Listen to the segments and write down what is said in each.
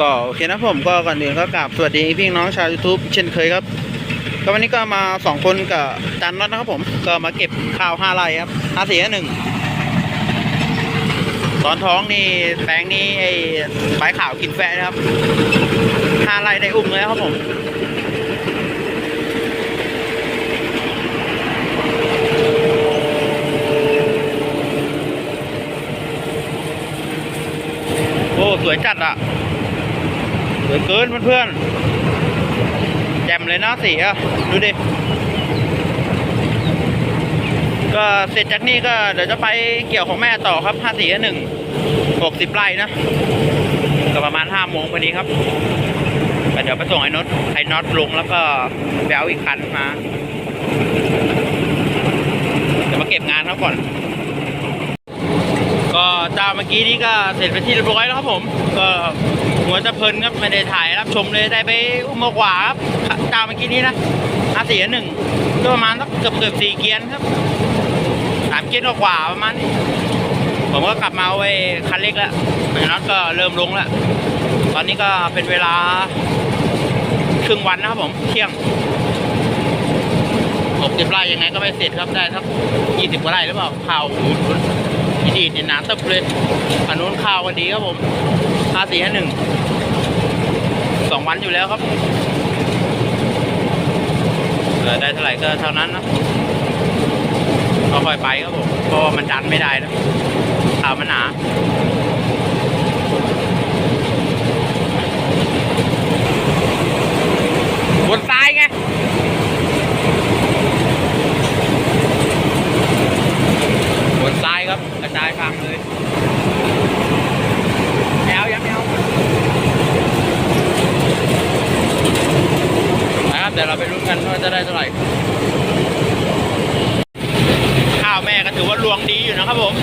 ก็โอเคนะผมก็ก่อนอื่นก็กราบสวัสดีพี่น้องชาว YouTube เช่นเคยครับก็วันนี้ก็มาสองคนกับจันน็อตนะครับผมก็มาเก็บข้าวห้าไร่ครับห้าสี่หนึ่งตอนท้องนี่แปลงนี้ไอ้ใบขาวกินแฟนะครับห้าไร่ได้อุ้มเลยครับผมโอ้ สวยจัดอะ สวยเกินเพื่อนๆแจ่มเลยนะสีอะดูดิ ก็เสร็จจากนี้ก็เดี๋ยวจะไปเกี่ยวของแม่ต่อครับห้าสี่หนึ่งหกสิบไร่นะก็ประมาณห้าโมงพอดีครับแต่เดี๋ยวไปส่งไอ้น็อตไอ้น็อตลงแล้วก็ไปเอาอีกคันมา เดี๋ยวมาเก็บงานเขาก่อน ก็เจ้าเมื่อกี้นี้ก็เสร็จไปที่เรียบร้อยแล้วครับผม ก็หัวจะเพลินครับไม่ได้ถ่ายรับชมเลยได้ไปอุ้มมากว่าครับเจ้าเมื่อกี้นี้นะอาเสียหนึ่งก็ประมาณสักเกือบเกือบสี่เกียนครับสามเกียนกว่าประมาณนี้ผมก็กลับมาเอาไว้คันเล็กแล้วเนั้นก็เริ่มลงแล้วตอนนี้ก็เป็นเวลาครึ่งวันนะครับผมเที่ยงหกสิบไร่ยังไงก็ไม่เสร็จครับได้สักยี่สิบกว่าไร่หรือเปล่าข่าว ที่ดีดเนี่ยหนาตึบเลยอันนู้นข้าวก็ดีครับผมห้าสี่ห้าหนึ่งสองวันอยู่แล้วครับเหลือได้เท่าไหร่ก็เท่านั้นนะก็ค่อยไปครับผมเพราะว่ามันดันไม่ได้นะข่าวมันหนาบนซ้ายไง บนซ้าย ครับกระจายฟังเลยแมวยังแมวนะครับเดี๋ยวเราไปลุ้นกันว่าจะได้เท่าไหร่ข้าวแม่ก็ถือว่าลวงดีอยู่นะครับผม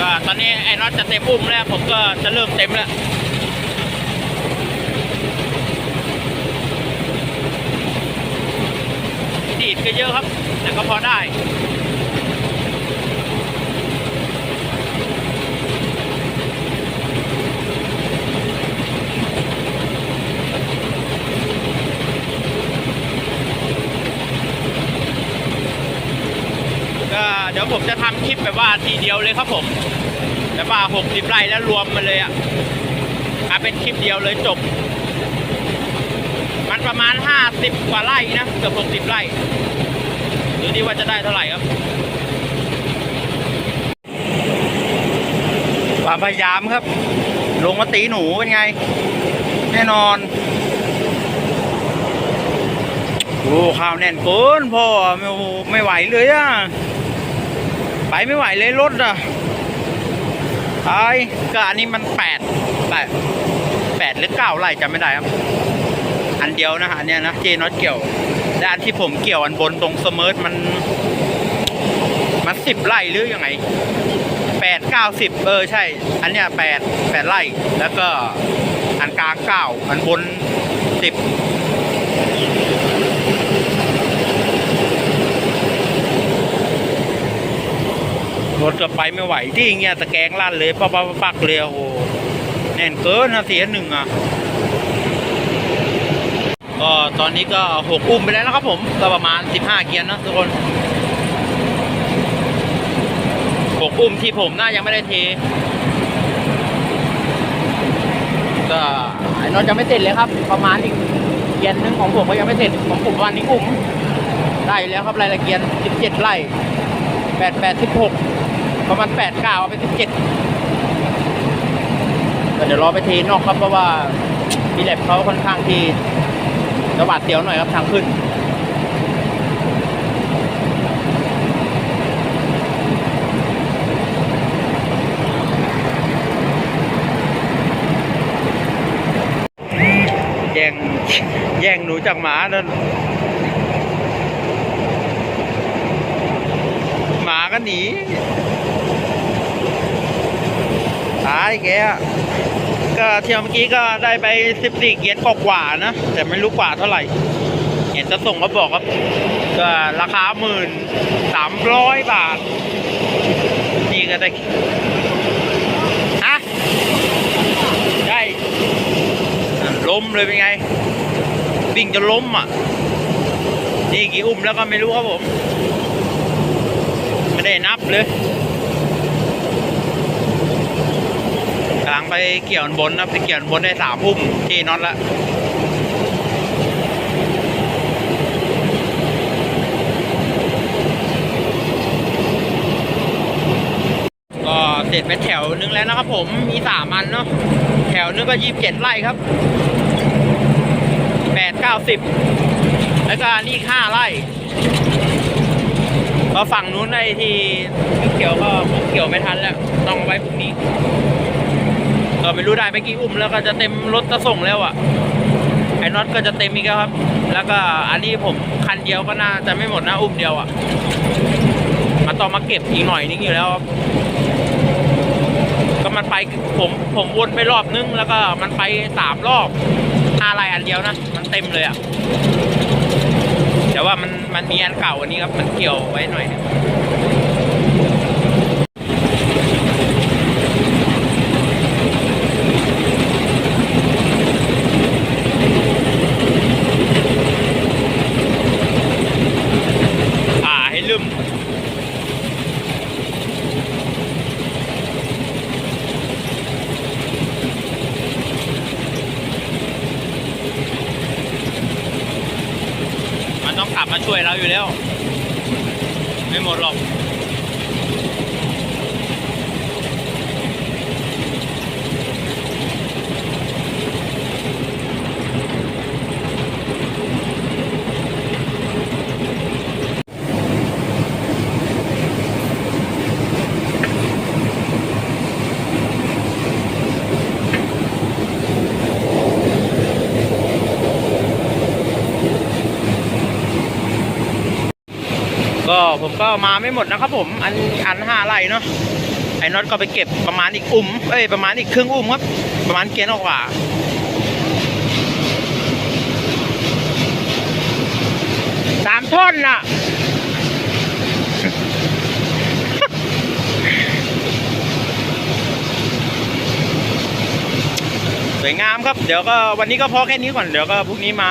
ก็ตอนนี้ไอ้น็อตจะเต็มอุ้มแล้วผมก็จะเริ่มเต็มแล้วดีดก็เยอะครับ แต่ก็พอได้ก็เดี๋ยวผมจะทำคลิปแบบว่าทีเดียวเลยครับผมแบบว่าหกสิบไร่แล้วรวมมาเลยอะเอาเป็นคลิปเดียวเลยจบ มันประมาณห้าสิบกว่าไร่นะ เกือบหกสิบไร่ ดูดิว่าจะได้เท่าไหร่ครับ ความพยายามครับ ลงมาตีหนูเป็นไง แน่นอนโอ้ข้าวแน่นเกินพ่อไม่ไม่ไหวเลยอะ ไปไม่ไหวเลยรถอะไอ้ก็อันนี้มันแปดแปดแปดหรือเก้าไร่จำไม่ได้ครับ อันเดียวนะอันเนี้ยนะเจน็อตเกี่ยว แต่อันที่ผมเกี่ยวอันบนตรงสมอมันมันสิบไร่หรือยังไงแปดเก้าสิบเออใช่ อันเนี้ยแปดแปดไร่ แล้วก็อันกลางเก้าอันบนสิบรถจะไปไม่ไหวที่เงี้ยตะแกรงลั่นเลยปักปักปักเลยโอ้โหแน่นเกินนะเสียหนึ่งอะ ก็ตอนนี้ก็หกอุ้มไปแล้วนะครับผมก็ประมาณสิบห้าเกียร์นะทุกคนหกอุ้มที่ผมน่ายังไม่ได้เทก็ไอ้นนท์จะไม่เสร็จเลยครับ ประมาณอีกเกียร์หนึงของผมก็ยังไม่เสร็จของผมวันนี้อุ้มได้แล้วครับรายละเกียร์สิบเจ็ดไร่แปดแปดสิบหกประมาณแปดเก้าเอาไปสิบเจ็ดเดี๋ยวรอไปเทนอกครับเพราะว่าดีแลบเขาค่อนข้างที่ จะหวาดเสียวหน่อยครับทางขึ้น แย่งแย่งหนูจากหมานั่นหมาก็หนีตายแก ก็เที่ยวเมื่อกี้ก็ได้ไปสิบสี่เกียร์กว่านะ แต่ไม่รู้กว่าเท่าไหร่ เห็นจะส่งก็บอกครับก็ราคาหมื่นสามร้อยบาท นี่ก็ได้ฮะใช่นั่นล้มเลยเป็นไง วิ่งจะล้มอะ นี่กี่อุ้มแล้วก็ไม่รู้ครับผม ไม่ได้นับเลยกำลังไปเกี่ยวบนนะไปเกี่ยวบนได้สามอุ้มที่น็อตละก็เสร็จไปแถวนึงแล้วนะครับผมมีสามอันเนาะแถวนึงก็ยี่สิบเจ็ดไร่ครับแปดเก้าสิบแล้วก็นี่ห้าไร่ก็ฝั่งนู้นไอ้ที่เกี่ยวก็เกี่ยวไม่ทันแล้ว ต้องเอาไว้พรุ่งนี้ ก็ไม่รู้ได้ไปกี่อุ้มแล้วก็จะเต็มรถจะส่งแล้วอะไอ้น็อตก็จะเต็มอีกแล้วครับ แล้วก็อันนี้ผมคันเดียวก็น่าจะไม่หมดนะอุ้มเดียวอะมันต้อมาเก็บอีกหน่อยนึงอยู่แล้วครับก็มันไปผมผมวนไปรอบนึงแล้วก็มันไปสามรอบห้าลายอันเดียวนะมันเต็มเลยอะ่ะแต่ว่ามันมันมีอันเก่าอันนี้ครับมันเกี่ยวไว้หน่อยนึงอ่าให้ลืม มันต้องกลับมาช่วยเราอยู่แล้ว ไม่หมดหรอก ก็ ผมก็มาไม่หมดนะครับผมอันอันห้าไร่เนาะไอ้น็อตก็ไปเก็บประมาณอีกอุ้มเอ้ยประมาณอีกครึ่งอุ้มครับประมาณเกียนกว่าสามท่อนน่ะสวยงามครับ เดี๋ยวก็วันนี้ก็พอแค่นี้ก่อน เดี๋ยวก็พรุ่งนี้มา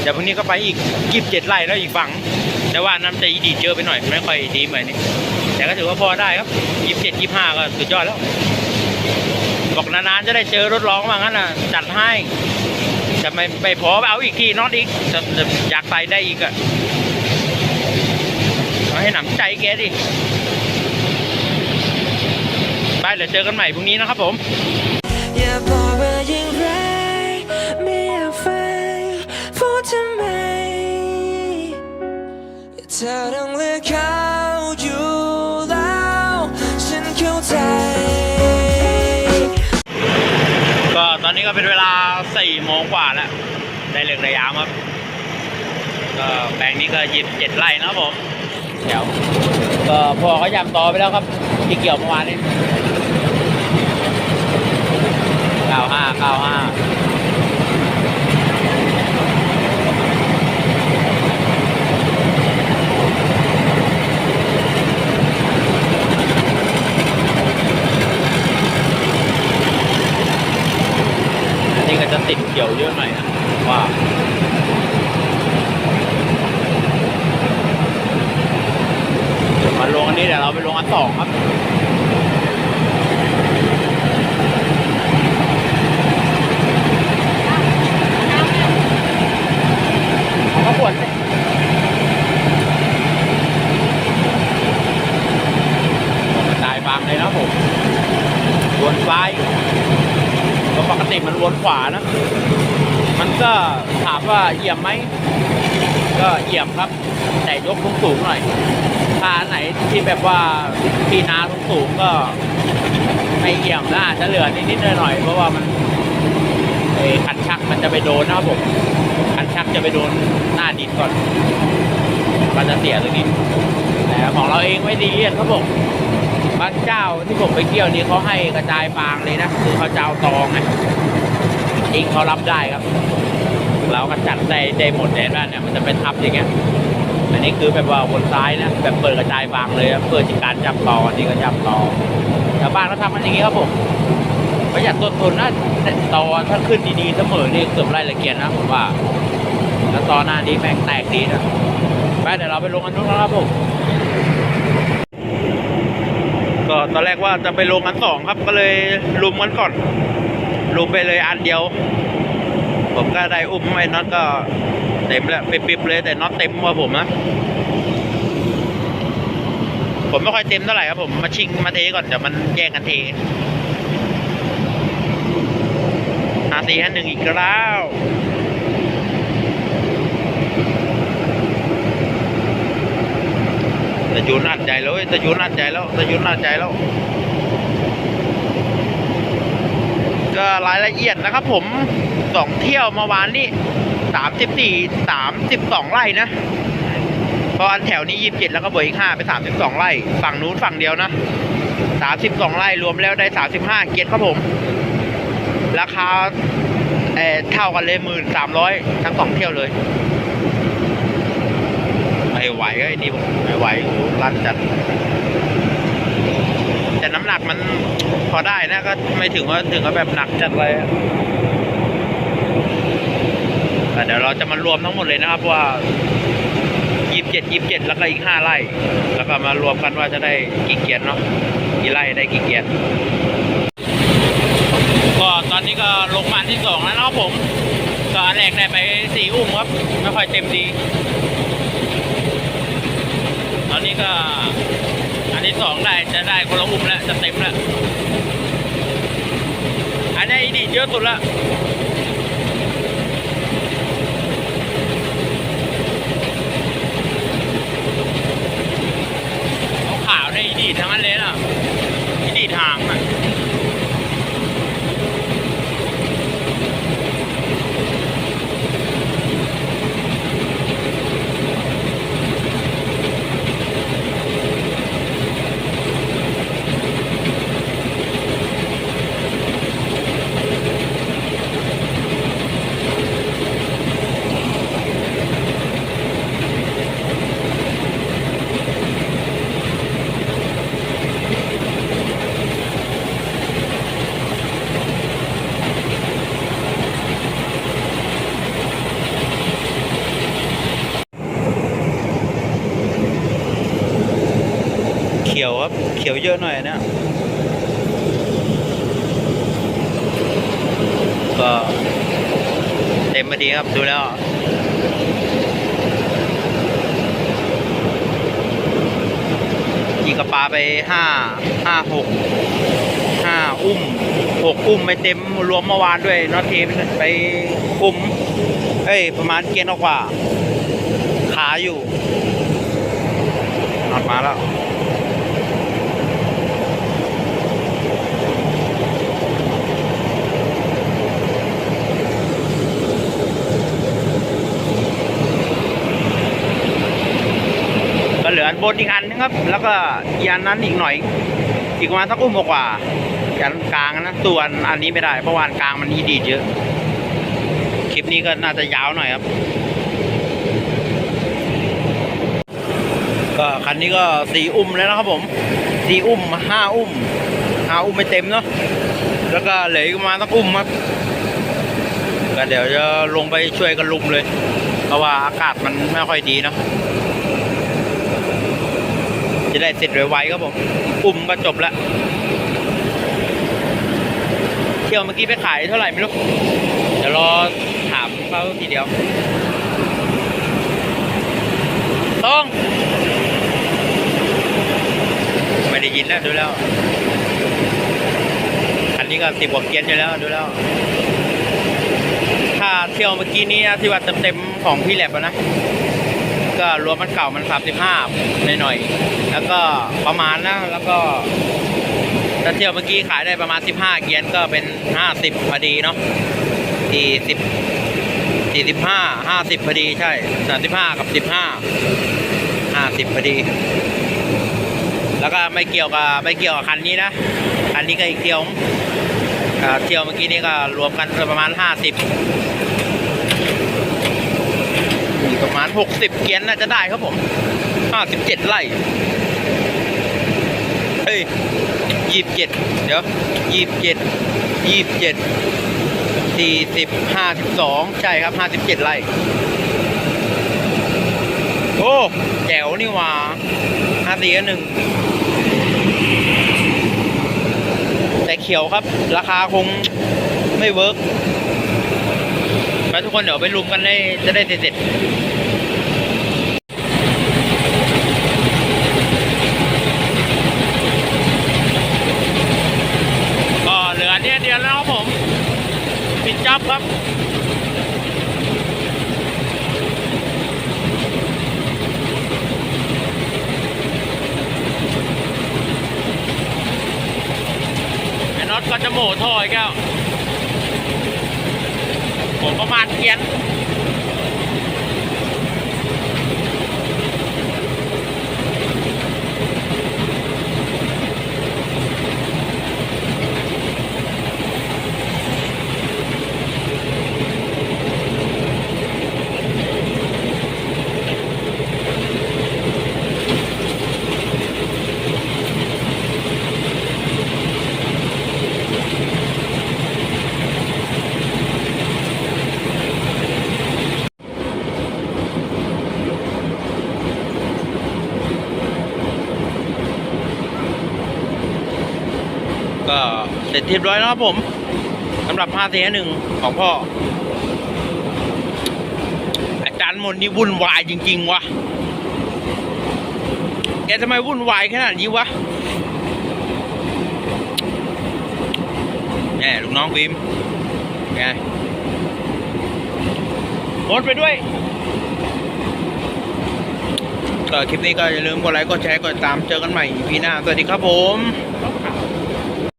เดี๋ยวพรุ่งนี้ก็ไปอีกกิบเจ็ดไร่แล้วอีกฝั่ง แต่ว่าน้ำจะดีดเยอะไปหน่อย ไม่ค่อยดีเหมือนนี้ แต่ก็ถือว่าพอได้ครับยี่สิบเจ็ดยี่ห้าก็สุดยอดแล้ว บอกนานๆจะได้เจอรถร้องว่างั้นน่ะ จัดให้จะไม่ไปพอเอาอีกทีน็อตอีกจะจะอยากใส่ได้อีกอะเอาให้หนำใจแกดิไปเดี๋ยวเจอกันใหม่พรุ่งนี้นะครับผม อต้องเลือกเขาอยู่แล้วฉันเข้าใจ ก็ตอนนี้ก็เป็นเวลาสี่โมงกว่าแล้วได้เลิกระยามครับ ก็แปลงนี้ก็ยิบเจ็ดไร่นะครับผมเดี๋ยวก็พ่อเขายำต่อไปแล้วครับที่เกี่ยวเมื่อวานนี้เก้าห้าเก้าห้า อันนี้ก็จะติดเขียวเยอะหน่อยนะว่ามาลงอันนี้เดี๋ยวเราไปลงอันสองครับ เอาข้าวปวดสิกระจายบางเลยนะผมวนซ้ายก็ปกติมันวนขวานะ มันก็ถามว่าเหยียบไหม ก็เหยียบครับ แต่ยกสูงๆหน่อยถ้าไหนที่แบบว่าที่นาสูงก็ไม่เอี่ยมนะอาจจะเหลือนิดๆหน่อยๆเพราะว่ามันคันชักมันจะไปโดนนะครับผมคันชักจะไปโดนหน้าดินก่อนมันจะเสียตรงนี้แต่ของเราเองไม่ดีเลียนครับผมบางเจ้าที่ผมไปเที่ยวนี้เขาให้กระจายฟางเลยนะคือเขาจะเอาตองไงเองเขารับได้ครับ ก็จัดได้ได้หมดเลยว่าเนี่ยมันจะเป็นทับอย่างเงี้ยอันนี้คือแบบว่าบนซ้ายนะแบบเปิดกระจายบางเลยเพื่อที่การจับต่ออันนี้ก็จับต่อชาวบ้านก็ทำกันอย่างนี้ครับผมประหยัดต้นทุนนะต่อนถ้าขึ้นดีๆเสมอนี่เกือบไล่ละเกียดนะผมว่าแล้วตอนหน้านี้แม่งแตกดีนะไปเดี๋ยวเราไปลงอันนู้นแล้วครับผมก็ตอนแรกว่าจะไปลงอันสองครับก็เลยลุมกันก่อนลุมไปเลยอันเดียว ผมก็ได้อุ้มไอ้น็อตก็เต็มแล้วปิบๆเลยแต่น็อตเต็มว่าผมนะผมไม่ค่อยเต็มเท่าไหร่ครับผมมาชิงมาเทก่อนเดี๋ยวมันแย่งกันเทอาสี่ห้าหนึ่งอีกแล้วแต่ยูนอัดใจแล้วเว้ยแต่ยูนอัดใจแล้วแต่ยูนอัดใจแล้ว ก็ รายละเอียดนะครับผมสองเที่ยวเมื่อวานนี่สามสิบสี่สามสิบสองไร่นะเพราะอันแถวนี้ยี่สิบเจ็ดแล้วก็บวกอีกห้าเป็นสามสิบสองไร่ ฝั่งนู้นฝั่งเดียวนะสามสิบสองไร่รวมแล้วได้สามสิบห้าเกียรครับผม ราคาเอ่อเท่ากันเลยหมื่นสามร้อยทั้งสองเที่ยวเลยไม่ไหวก็ไอ้นี่ผมไม่ไหวโอ้โหลั่นจัด แต่น้ำหนักมันพอได้นะก็ไม่ถึงว่าถึงกับแบบหนักจัดเลยแต่เดี๋ยวเราจะมารวมทั้งหมดเลยนะครับว่ายี่สิบเจ็ดยี่สิบเจ็ดแล้วก็อีกห้าไร่ แล้วก็มารวมกันว่าจะได้กี่เกียรติเนาะกี่ไร่ได้กี่เกียรติก็ตอนนี้ก็ลงมาที่สองแล้วนะครับผมก็อันแรกได้ไปสี่อุ้มครับไม่ค่อยเต็มดี ตอนนี้ก็ อันที่ สองได้จะได้คนละอุ้มแล้วจะเต็มแล้วอันนี้อีดีเยอะสุดละเขาขาวในอีดีทั้งนั้นเลยนะอีดีดหางอะเขียวครับ เยอะหน่อยนะก็เต็มมาดีครับดูแล้วยิงกระปาไปห้าห้าหกห้าอุ้มหกอุ้มไม่เต็มรวมเมื่อวานด้วยนอตเทมไปอุ้มเอ้ย ประมาณเกียนกว่า ขาอยู่นอดมาแล้ว ก็เหลืออั นบนอีกอันนึงครับ แล้วก็อีกอันนั้นอีกหน่อย อีกประมาณสักอุ้มกว่าๆอันกลางนะส่วนอันนี้ไม่ได้เพราะว่านกลางมันอีดีดเยอะ คลิปนี้ก็น่าจะยาวหน่อยครับ ก็คันนี้ก็สี่อุ้มแล้วนะครับผมสี่อุ้มห้าอุ้มห้าอุ้มไม่เต็มเนาะแล้วก็เหลือประมาณสักอุ้มครับก็เดี๋ยวจะลงไปช่วยกันลุมเลย เพราะว่าอากาศมันไม่ค่อยดีเนาะ จะได้เสร็จไวๆครับผมอุ้มก็จบแล้วเที่ยวเมื่อกี้ไปขายเท่าไหร่ไม่รู้ เดี๋ยวรอถามเขาทีเดียว ต้อง ไม่ได้ยินแล้วดูแล้ว อันนี้ก็สิบกว่าเกียนอยู่แล้วดูแล้วถ้าเที่ยวเมื่อกี้นี้ที่ว่าเต็มๆของพี่แลบนะ ก็รวมมันเก่ามันสามสิบห้าหน่อยๆแล้วก็ประมาณนะแล้วก็ถ้าเที่ยวเมื่อกี้ขายได้ประมาณสิบห้าเกียนก็เป็นห้าสิบพอดีเนาะสี่สิบสี่สิบห้าห้าสิบพอดีใช่สามสิบห้ากับสิบห้าห้าสิบพอดี แล้วก็ไม่เกี่ยวกับไม่เกี่ยวกับคันนี้นะ คันนี้ก็อีกเที่ยวเที่ยวเมื่อกี้นี้ก็รวมกันประมาณห้าสิบ ประมาณ 60 เกียนน่าจะได้ครับผม 57 ไร่เฮ้ยยี่สิบเจ็ดเดี๋ยวยี่สิบเจ็ดยี่สิบเจ็ดสี่สิบห้าสิบสองใช่ครับห้าสิบเจ็ดไร่ โอ้ แจ๋วนี่ว่าห้าสี่หนึ่งแต่เขียวครับ ราคาคงไม่เวิร์กไปทุกคนเดี๋ยวไปรุมกันได้จะได้เสร็จๆก็เหลือเนี่ยเดียวแล้วครับผม ปิดจับครับ ไอ้น็อตก็จะโหมท่ออีกแล้วผมประมาณเกียน ก็เสร็จเรียบร้อยแล้วครับผมสำหรับพาเสียหนึ่งของพ่อ อาจารย์มนนี่วุ่นวายจริง ๆ วะแกทำไมวุ่นวายขนาดนี้วะแน่ลูกน้องฟิล์มไงโพสต์ไปด้วยก็คลิปนี้ก็อย่าลืมกดไลค์กดแชร์กดติดตามเจอกันใหม่พีหน้า สวัสดีครับผม